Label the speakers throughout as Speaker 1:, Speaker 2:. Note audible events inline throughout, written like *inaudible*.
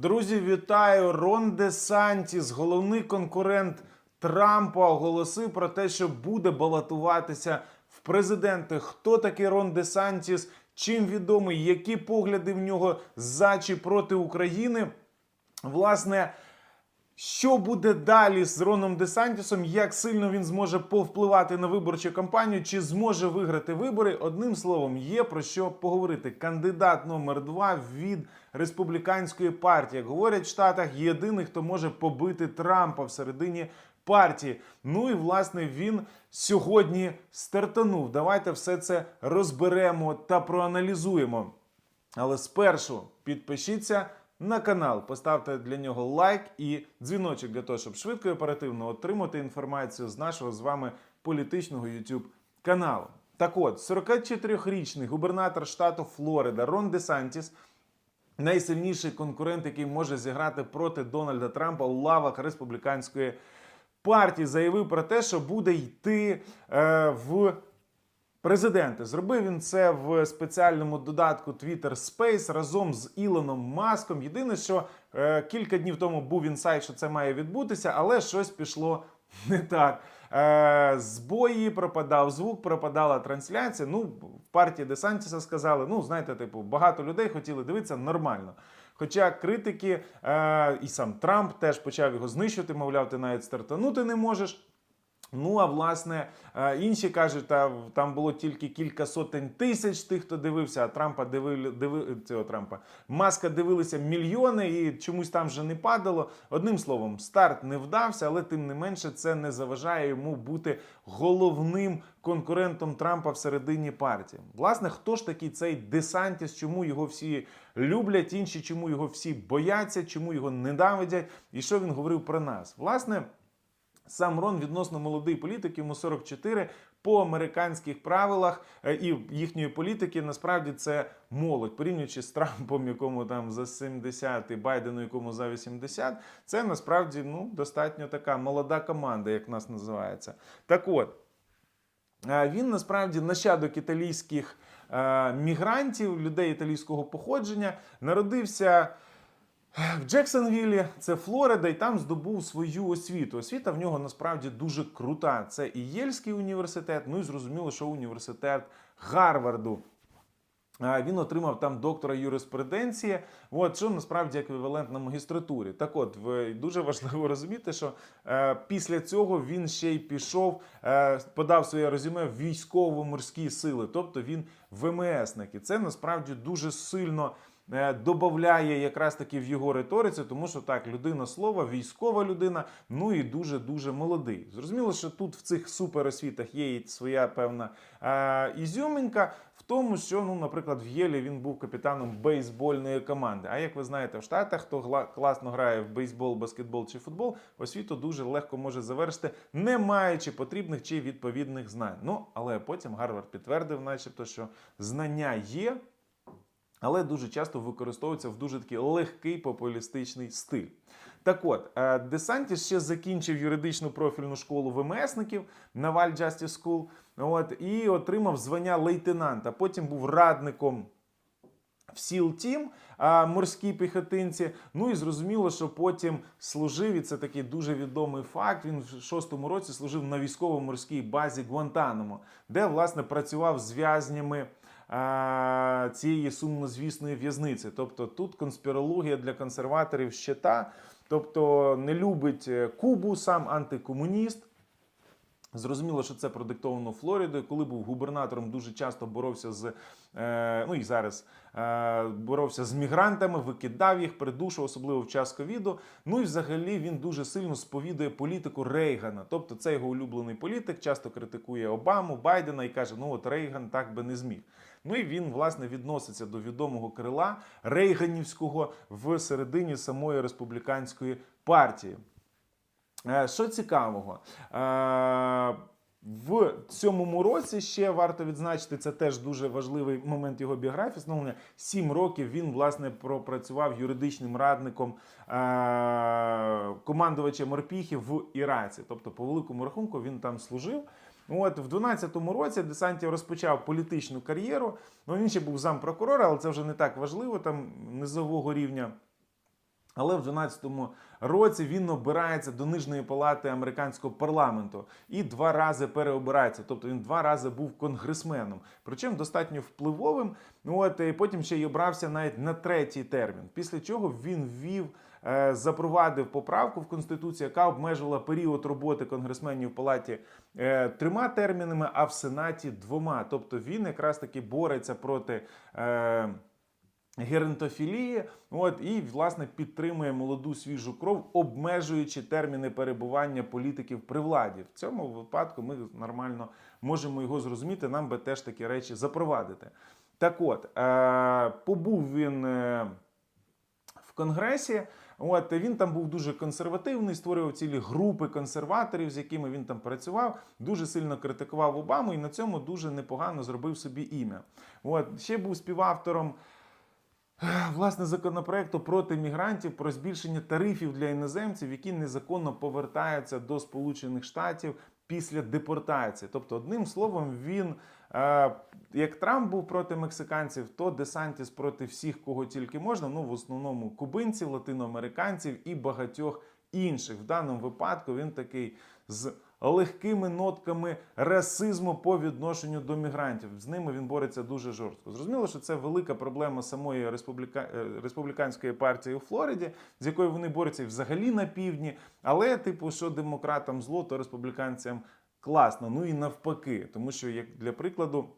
Speaker 1: Друзі, вітаю! Рон Де Сантіс, головний конкурент Трампа, оголосив про те, що буде балотуватися в президенти. Хто такий Рон Де Сантіс? Чим відомий? Які погляди в нього за чи проти України? Власне, що буде далі з Роном Десантісом? Як сильно він зможе повпливати на виборчу кампанію? Чи зможе виграти вибори? Одним словом, є про що поговорити. Кандидат номер два від республіканської партії. Як говорять в Штатах, єдиний, хто може побити Трампа всередині партії. Ну і власне він сьогодні стартанув. Давайте все це розберемо та проаналізуємо. Але спершу підпишіться на канал, поставте для нього лайк і дзвіночок для того, щоб швидко і оперативно отримати інформацію з нашого з вами політичного YouTube каналу. Так от, 44-річний губернатор штату Флорида Рон Десантіс найсильніший конкурент, який може зіграти проти Дональда Трампа у лавах республіканської партії, заявив про те, що буде йти е, в президенти. Зробив він це в спеціальному додатку Twitter Space разом з Ілоном Маском. Єдине, що е, кілька днів тому був інсайт, що це має відбутися, але щось пішло не так. Е, збої пропадав звук, пропадала трансляція. Ну, в партії Десантіса сказали: ну, знаєте, типу, багато людей хотіли дивитися нормально. Хоча критики е, і сам Трамп теж почав його знищувати, мовляв, ти навіть стартанути не можеш. Ну а власне е, інші кажуть, та там було тільки кілька сотень тисяч тих, хто дивився. А Трампа дивили, диви, цього Трампа маска дивилися мільйони, і чомусь там вже не падало. Одним словом, старт не вдався, але тим не менше це не заважає йому бути головним конкурентом Трампа всередині партії. Власне, хто ж такий цей Десантіс? Чому його всі люблять? Інші чому його всі бояться, чому його ненавидять? І що він говорив про нас? Власне. Сам Рон відносно молодий політик, йому 44, по американських правилах е, і їхньої політики насправді це молодь. Порівнюючи з Трампом, якому там за 70 і Байдену, якому за 80, це насправді ну, достатньо така молода команда, як нас називається. Так от. е, Він насправді нащадок італійських е, мігрантів, людей італійського походження, народився в Джексонвіллі, це Флорида, і там здобув свою освіту. Освіта в нього насправді дуже крута. Це і Єльський університет, ну і зрозуміло, що університет Гарварду. Він отримав там доктора юриспруденції, от, що насправді еквівалент на магістратурі. Так от, дуже важливо розуміти, що е, після цього він ще й пішов, е, подав своє резюме в військово-морські сили, тобто він ВМСник. І це насправді дуже сильно додає якраз таки в його риториці, тому що так, людина слова, військова людина, ну і дуже-дуже молодий. Зрозуміло, що тут в цих суперосвітах є і своя певна е, ізюминка в тому, що, ну, наприклад, в Єлі він був капітаном бейсбольної команди. А як ви знаєте, в Штатах, хто класно грає в бейсбол, баскетбол чи футбол, освіту дуже легко може завершити, не маючи потрібних чи відповідних знань. Ну, але потім Гарвард підтвердив, начебто, що знання є, але дуже часто використовується в дуже такий легкий популістичний стиль. Так от, е, Десантіс ще закінчив юридичну профільну школу ВМСників Naval Justice School, от, і отримав звання лейтенанта. Потім був радником в СІЛ Тім, морській піхотинці. Ну і зрозуміло, що потім служив, і це такий дуже відомий факт. Він в шостому році служив на військово-морській базі Гуантанамо, де власне працював з в'язнями. Цієї сумнозвісної в'язниці. Тобто тут конспірологія для консерваторів ще та, тобто не любить е, Кубу, сам антикомуніст. Зрозуміло, що це продиктовано Флоридою. Коли був губернатором, дуже часто боровся з е, ну і зараз е, боровся з мігрантами, викидав їх, придушував, особливо в час ковіду. Ну і взагалі він дуже сильно сповідує політику Рейгана. Тобто, це його улюблений політик, часто критикує Обаму, Байдена і каже: ну от Рейган так би не зміг. Ну і він власне відноситься до відомого крила Рейганівського в середині самої республіканської партії. Е, Що цікавого, Е, в цьому році ще варто відзначити, це теж дуже важливий момент його біографії. Встановлення сім років він власне пропрацював юридичним радником е, командувача морпіхів в Іраці. Тобто, по великому рахунку, він там служив. От в 12-му році Десантів розпочав політичну кар'єру. Ну він ще був зампрокурора, але це вже не так важливо, там низового рівня. Але в 12 році він обирається до нижньої палати американського парламенту і два рази переобирається. Тобто він два рази був конгресменом, причому достатньо впливовим. От і потім ще й обрався навіть на третій термін. Після чого він ввів. Е, Запровадив поправку в конституцію, яка обмежувала період роботи конгресменів в палаті е, трьома термінами, а в сенаті двома. Тобто він якраз таки бореться проти е, геронтофілії, от і власне підтримує молоду свіжу кров, обмежуючи терміни перебування політиків при владі. В цьому випадку ми нормально можемо його зрозуміти. Нам би теж такі речі запровадити. Так от побув він. В Конгресі. От він там був дуже консервативний, створював цілі групи консерваторів, з якими він там працював, дуже сильно критикував Обаму і на цьому дуже непогано зробив собі ім'я. От ще був співавтором. Власне, законопроекту проти мігрантів про збільшення тарифів для іноземців, які незаконно повертаються до Сполучених Штатів після депортації. Тобто, одним словом, він е, як Трамп був проти мексиканців, то Десантіс проти всіх, кого тільки можна. Ну в основному кубинців, латиноамериканців і багатьох інших. В даному випадку він такий з легкими нотками расизму по відношенню до мігрантів. З ними він бореться дуже жорстко. Зрозуміло, що це велика проблема самої республіка... е, республіканської партії у Флориді, з якою вони борються і взагалі на півдні. Але, типу, що демократам зло, то республіканцям класно. Ну і навпаки, тому що, як для прикладу.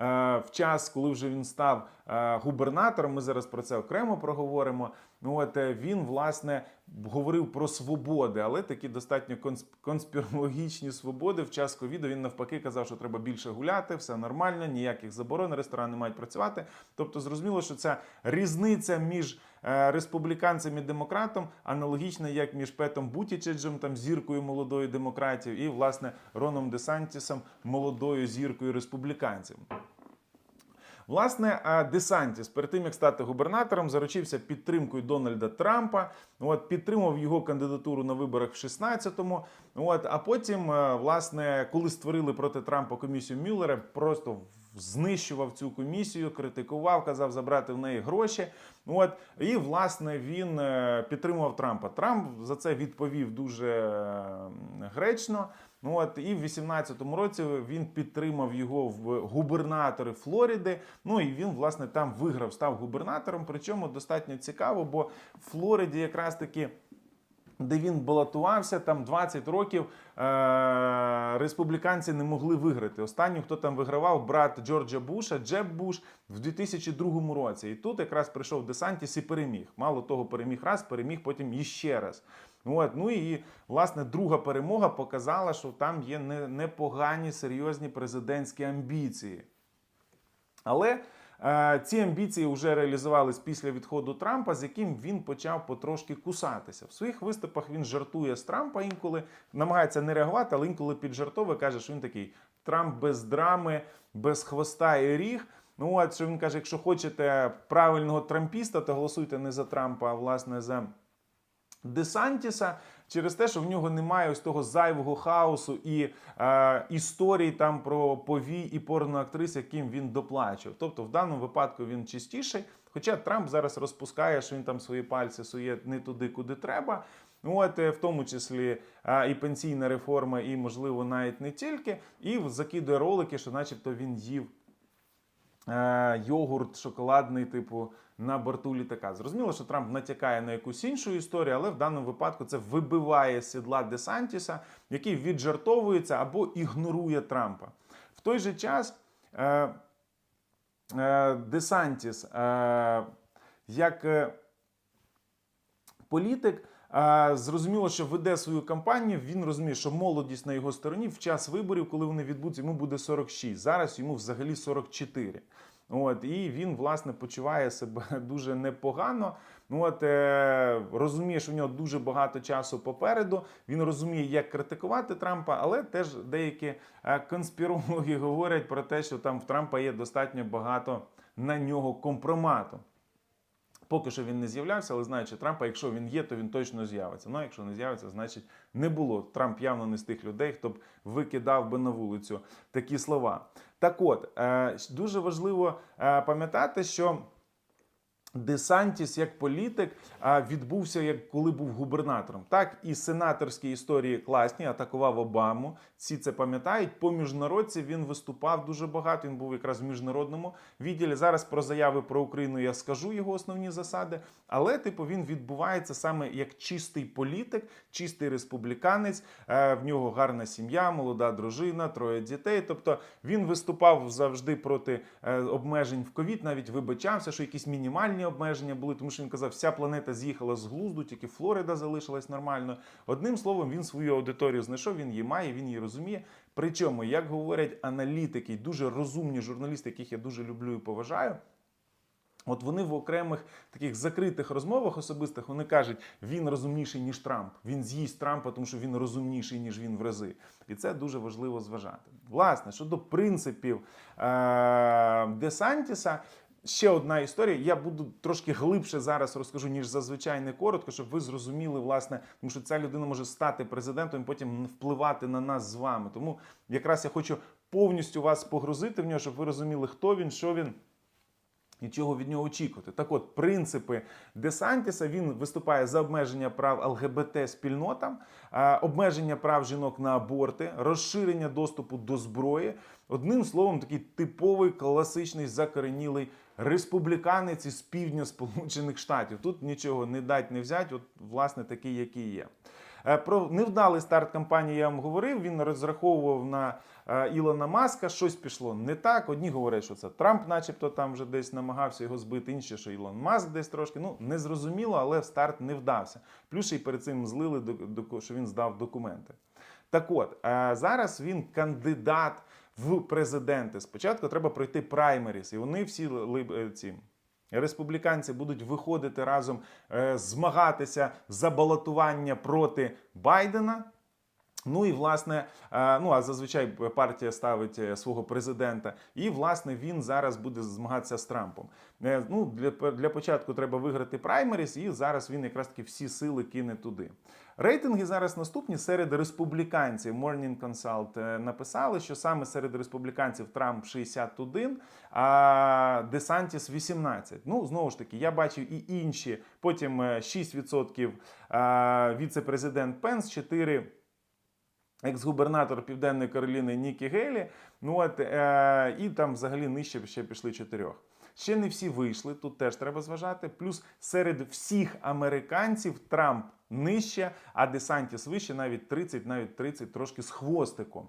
Speaker 1: Е, В час, коли вже він став е, губернатором, ми зараз про це окремо проговоримо. Ну от е, він власне говорив про свободи, але такі достатньо конс- конспірологічні свободи. В час ковіду він навпаки казав, що треба більше гуляти, все нормально, ніяких заборон, ресторани мають працювати. Тобто, зрозуміло, що ця різниця між республіканцем і демократом аналогічна, як між Петом Бутічеджем, там зіркою молодої демократів, і власне Роном Десантісом, молодою зіркою республіканців. Власне, а, Десантіс перед тим як стати губернатором, заручився підтримкою Дональда Трампа. От підтримав його кандидатуру на виборах в 16-му. От а потім, е, власне, коли створили проти Трампа комісію Мюллера, просто знищував цю комісію, критикував, казав забрати в неї гроші. От і власне він е, підтримував Трампа. Трамп за це відповів дуже е, гречно. Ну от і в 18-му році він підтримав його в губернатори Флориди. Ну і він, власне, там виграв, став губернатором. Причому достатньо цікаво, бо в Флориді якраз таки. Де він балотувався, там 20 років е- республіканці не могли виграти. Останнім, хто там вигравав, брат Джорджа Буша, Джеб Буш, в 2002 році. І тут якраз прийшов Десантіс і переміг. Мало того, переміг раз, переміг потім іще раз. От, ну і власне друга перемога показала, що там є непогані серйозні президентські амбіції. Але ці амбіції вже реалізувались після відходу Трампа, з яким він почав потрошки кусатися. В своїх виступах він жартує з Трампа інколи, намагається не реагувати, але інколи піджартовує, каже, що він такий Трамп без драми, без хвоста і ріг. Ну, от що він каже: якщо хочете правильного трампіста, то голосуйте не за Трампа, а власне за Десантіса через те, що в нього немає ось того зайвого хаосу і е, історій там про повій і порноактрис, яким він доплачував. Тобто, в даному випадку він чистіший. Хоча Трамп зараз розпускає, що він там свої пальці сує не туди, куди треба. От, е, в тому числі е, і пенсійна реформа, і, можливо, навіть не тільки. І закидує ролики, що, начебто, він їв йогурт шоколадний, типу, на борту літака. Зрозуміло, що Трамп натякає на якусь іншу історію, але в даному випадку це вибиває сідла Десантіса, який віджартовується або ігнорує Трампа. В той же час е, е, Десантіс, е, як е, політик. Зрозуміло, що веде свою кампанію. Він розуміє, що молодість на його стороні в час виборів, коли вони відбудуться, йому буде 46. Зараз йому взагалі 44. От і він власне почуває себе *laughs* дуже непогано. Ну от е, розуміє, що в нього дуже багато часу попереду. Він розуміє, як критикувати Трампа, але теж деякі е, конспірологи *laughs* говорять про те, що там в Трампа є достатньо багато на нього компромату. Поки що він не з'являвся, але знаючи Трампа, якщо він є, то він точно з'явиться. Ну, а якщо не з'явиться, значить не було. Трамп явно не з тих людей, хто б викидав би на вулицю такі слова. Так от, е, дуже важливо е, пам'ятати, що Десантіс як політик відбувся як коли був губернатором. Так і сенаторські історії класні, атакував Обаму. Всі це пам'ятають. По міжнародці він виступав дуже багато. Він був якраз в міжнародному відділі. Зараз про заяви про Україну я скажу його основні засади. Але, типу, він відбувається саме як чистий політик, чистий республіканець. Е, В нього гарна сім'я, молода дружина, троє дітей. Тобто він виступав завжди проти е, обмежень в ковід, навіть вибачався, що якісь мінімальні обмеження були, тому що він казав, вся планета з'їхала з глузду, тільки Флорида залишилась нормально. Одним словом, він свою аудиторію знайшов, він її має, він її розуміє. Причому, як говорять аналітики, дуже розумні журналісти, яких я дуже люблю і поважаю. От вони в окремих таких закритих розмовах особистих вони кажуть, він розумніший ніж Трамп. Він з'їсть Трампа, тому що він розумніший ніж він в рази. І це дуже важливо зважати. Власне, щодо принципів е- Десантіса. Ще одна історія. Я буду трошки глибше зараз розкажу, ніж зазвичай не коротко, щоб ви зрозуміли, власне, тому що ця людина може стати президентом і потім впливати на нас з вами. Тому якраз я хочу повністю вас погрузити в нього, щоб ви розуміли, хто він, що він. І чого від нього очікувати? Так от, принципи Десантіса він виступає за обмеження прав ЛГБТ спільнотам, обмеження прав жінок на аборти, розширення доступу до зброї. Одним словом, такий типовий класичний закоренілий республіканець із півдня Сполучених Штатів. Тут нічого не дать, не взять, от власне такий, який є. Е, Про невдалий старт кампанії я вам говорив. Він розраховував на е, Ілона Маска. Щось пішло не так. Одні говорять, що це Трамп, начебто, там вже десь намагався його збити. Інші, що Ілон Маск десь трошки. Ну незрозуміло, але старт не вдався. Плюс ще й перед цим злили, що він здав документи. Так от е, зараз він кандидат в президенти. Спочатку треба пройти праймеріс, і вони всі е, ці. Республіканці будуть виходити разом е, змагатися за балотування проти Байдена. Ну і власне, е, ну а зазвичай партія ставить е, свого президента, і власне він зараз буде змагатися з Трампом. Е, Ну для, для початку треба виграти праймеріс, і зараз він якраз таки всі сили кине туди. Рейтинги зараз наступні серед республіканців. Morning Consult написали, що саме серед республіканців Трамп 61, а Десантіс 18. Ну знову ж таки, я бачив і інші. Потім е, 6% е, віце-президент Пенс, 4% екс-губернатор Південної Кароліни Нікі Гейлі. Ну от е, і там взагалі нижче ще пішли чотирьох. Ще не всі вийшли, тут теж треба зважати. Плюс серед всіх американців Трамп нижче, а Десантіс вище, навіть 30, навіть 30, трошки з хвостиком.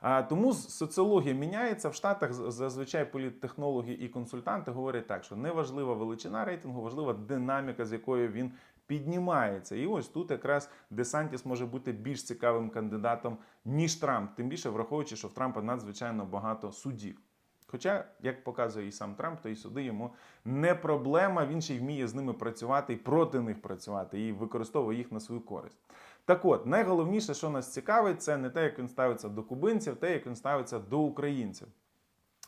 Speaker 1: А, Тому соціологія міняється в Штатах. Зазвичай політтехнологи і консультанти говорять так, що не важлива величина рейтингу, важлива динаміка, з якою він піднімається. І ось тут якраз Десантіс може бути більш цікавим кандидатом, ніж Трамп, тим більше враховуючи, що в Трампа надзвичайно багато судів. Хоча, як показує і сам Трамп, то і суди йому не проблема. Він ще й вміє з ними працювати і проти них працювати, і використовує їх на свою користь. Так от, найголовніше, що нас цікавить, це не те, як він ставиться до кубинців, те, як він ставиться до українців.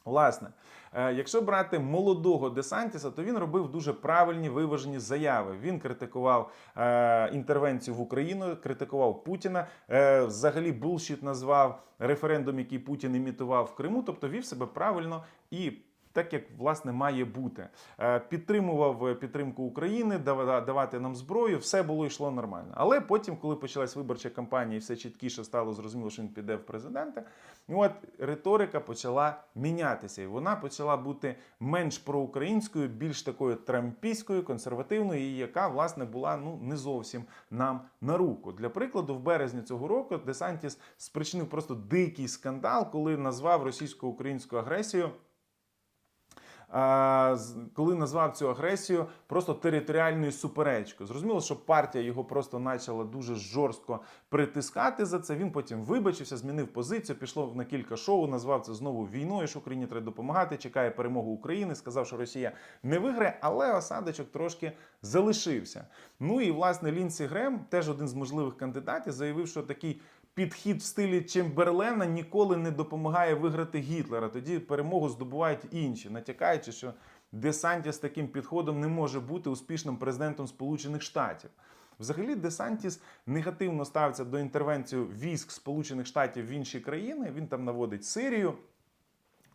Speaker 1: Власне, е, якщо брати молодого Десантіса, то він робив дуже правильні виважені заяви. Він критикував е, інтервенцію в Україну, критикував Путіна. Е, взагалі булшіт назвав референдум, який Путін імітував в Криму. Тобто вів себе правильно і. Так як власне має бути, Е, підтримував е, підтримку України, дава- давати нам зброю, все було йшло нормально. Але потім, коли почалась виборча кампанія, і все чіткіше стало зрозуміло, що він піде в президенти. Ну от риторика почала мінятися, і вона почала бути менш проукраїнською, більш такою трампійською, консервативною, яка власне була ну не зовсім нам на руку. Для прикладу, в березні цього року Десантіс спричинив просто дикий скандал, коли назвав російсько-українську агресію. Коли назвав цю агресію просто територіальною суперечкою, зрозуміло, що партія його просто почала дуже жорстко притискати за це. Він потім вибачився, змінив позицію, пішло на кілька шоу, назвав це знову війною, що Україні треба допомагати. Чекає перемогу України. Сказав, що Росія не виграє, але осадочок трошки залишився. Ну і власне Лінсі Грем, теж один з можливих кандидатів, заявив, що такий. Підхід в стилі Чемберлена ніколи не допомагає виграти Гітлера. Тоді перемогу здобувають інші, натякаючи, що Десантіс таким підходом не може бути успішним президентом Сполучених Штатів. Взагалі, Десантіс негативно ставиться до інтервенції військ Сполучених Штатів в інші країни. Він там наводить Сирію.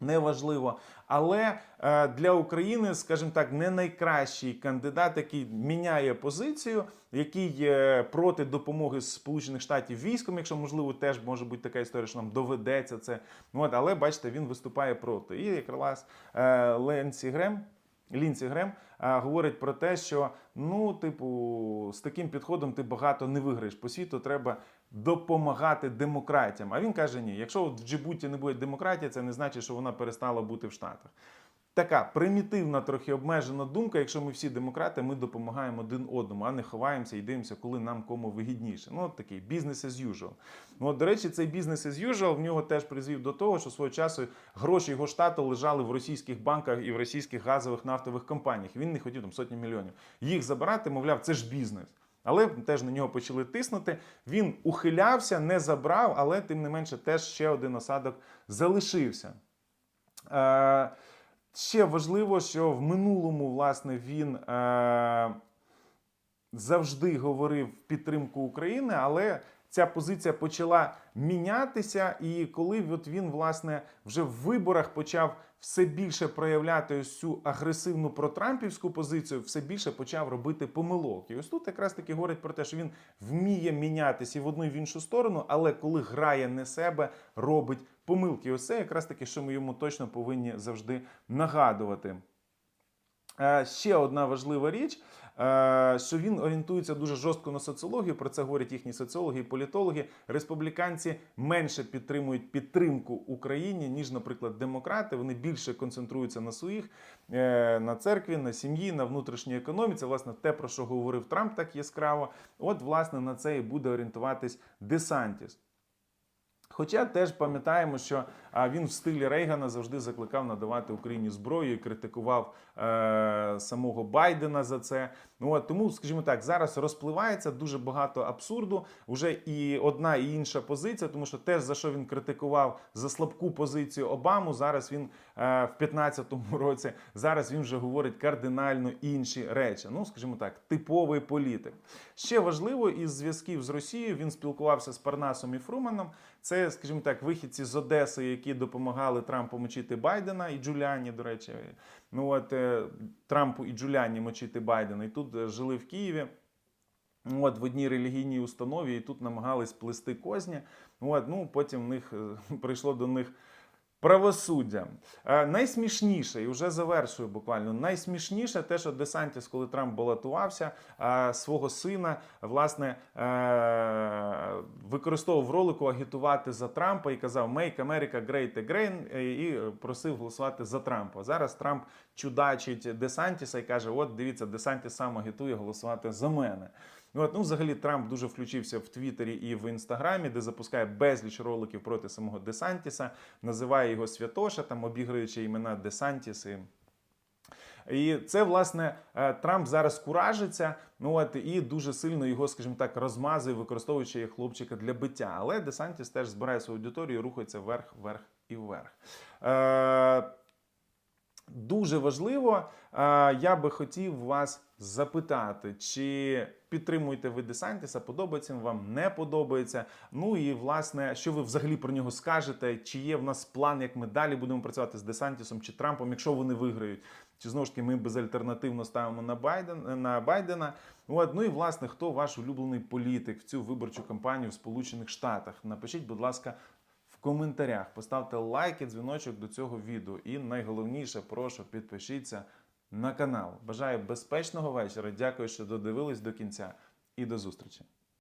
Speaker 1: Неважливо, але е, для України, скажімо так, не найкращий кандидат, який міняє позицію, який е, проти допомоги Сполучених Штатів військом, якщо можливо, теж може бути така історія, що нам доведеться це. От, але бачите, він виступає проти. І якраз е, Ленсі Грем. Лінсі Грем а, говорить про те, що ну, типу, з таким підходом ти багато не виграєш по світу, треба допомагати демократіям. А він каже: ні, якщо в Джибуті не буде демократії, це не значить, що вона перестала бути в Штатах. Така примітивна, трохи обмежена думка. Якщо ми всі демократи, ми допомагаємо один одному, а не ховаємося і дивимося, коли нам кому вигідніше. Ну, от такий бізнес as usual. Ну, от, до речі, цей бізнес as usual в нього теж призвів до того, що свого часу гроші його штату лежали в російських банках і в російських газових нафтових компаніях. Він не хотів там сотні мільйонів. Їх забирати, мовляв, це ж бізнес. Але теж на нього почали тиснути. Він ухилявся, не забрав, але тим не менше теж ще один осадок залишився. Е, ще важливо, що в минулому, власне, він е, завжди говорив підтримку України, але ця позиція почала мінятися. І коли от він, власне, вже в виборах почав все більше проявляти ось цю агресивну протрампівську позицію, все більше почав робити помилок. І ось тут якраз таки говорить про те, що він вміє мінятися і в одну і в іншу сторону, але коли грає не себе, робить помилки. Ось це якраз таки, що ми йому точно повинні завжди нагадувати. Е, Ще одна важлива річ, що він орієнтується дуже жорстко на соціологію. Про це говорять їхні соціологи і політологи. Республіканці менше підтримують підтримку Україні, ніж, наприклад, демократи. Вони більше концентруються на своїх, е, на церкві, на сім'ї, на внутрішній економіці. Власне, те, про що говорив Трамп так яскраво. От, власне, на це і буде орієнтуватись Десантіс. Хоча теж пам'ятаємо, що він в стилі Рейгана завжди закликав надавати Україні зброю і критикував е, самого Байдена за це. Ну от тому, скажімо так, зараз розпливається дуже багато абсурду. Уже і одна, і інша позиція, тому що теж за що він критикував за слабку позицію Обаму. Зараз він е, в 15-му *laughs* році зараз він вже говорить кардинально інші речі. Ну, скажімо так, типовий політик. Ще важливо із зв'язків з Росією він спілкувався з Парнасом і Фруманом. Це, скажімо так, вихідці з Одеси, які допомагали Трампу мочити Байдена і Джуляні, до речі. Ну от е, Трампу і Джуляні мочити Байдена. І тут е, жили в Києві. От в одній релігійній установі і тут намагались плести козні. От, ну потім в них е, *laughs* прийшло до них правосуддя. Е, найсмішніше, і вже завершую буквально. Найсмішніше те, що Десантіс, коли Трамп балотувався, е, свого сина власне е, використовував в ролику агітувати за Трампа і казав Make America Great Again і просив голосувати за Трампа. Зараз Трамп чудачить Десантіса і каже: От дивіться, Десантіс сам агітує голосувати за мене. Ну, От, ну, взагалі, Трамп дуже включився в Твіттері і в Інстаграмі, де запускає безліч роликів проти самого Десантіса, називає його Святоша, там обіграючи імена Десантіс. І... Це власне е, Трамп зараз куражиться. Ну от і дуже сильно його, скажімо так, розмазує, використовуючи хлопчика для биття. Але Десантіс теж збирає свою аудиторію, рухається вверх, вверх і вверх. Е, Дуже важливо, е, я би хотів вас запитати, чи підтримуєте ви Десантіса, подобається вам, не подобається. Ну і власне, що ви взагалі про нього скажете? Чи є в нас план, як ми далі будемо працювати з Десантісом чи Трампом, якщо вони виграють? Чи знову ж таки ми безальтернативно ставимо на Байден на Байдена? От, ну і власне, хто ваш улюблений політик в цю виборчу кампанію в Сполучених Штатах? Напишіть, будь ласка. Коментарях поставте лайки, дзвіночок до цього відео. І найголовніше, прошу підпишіться на канал. Бажаю безпечного вечора. Дякую, що додивились до кінця, і до зустрічі.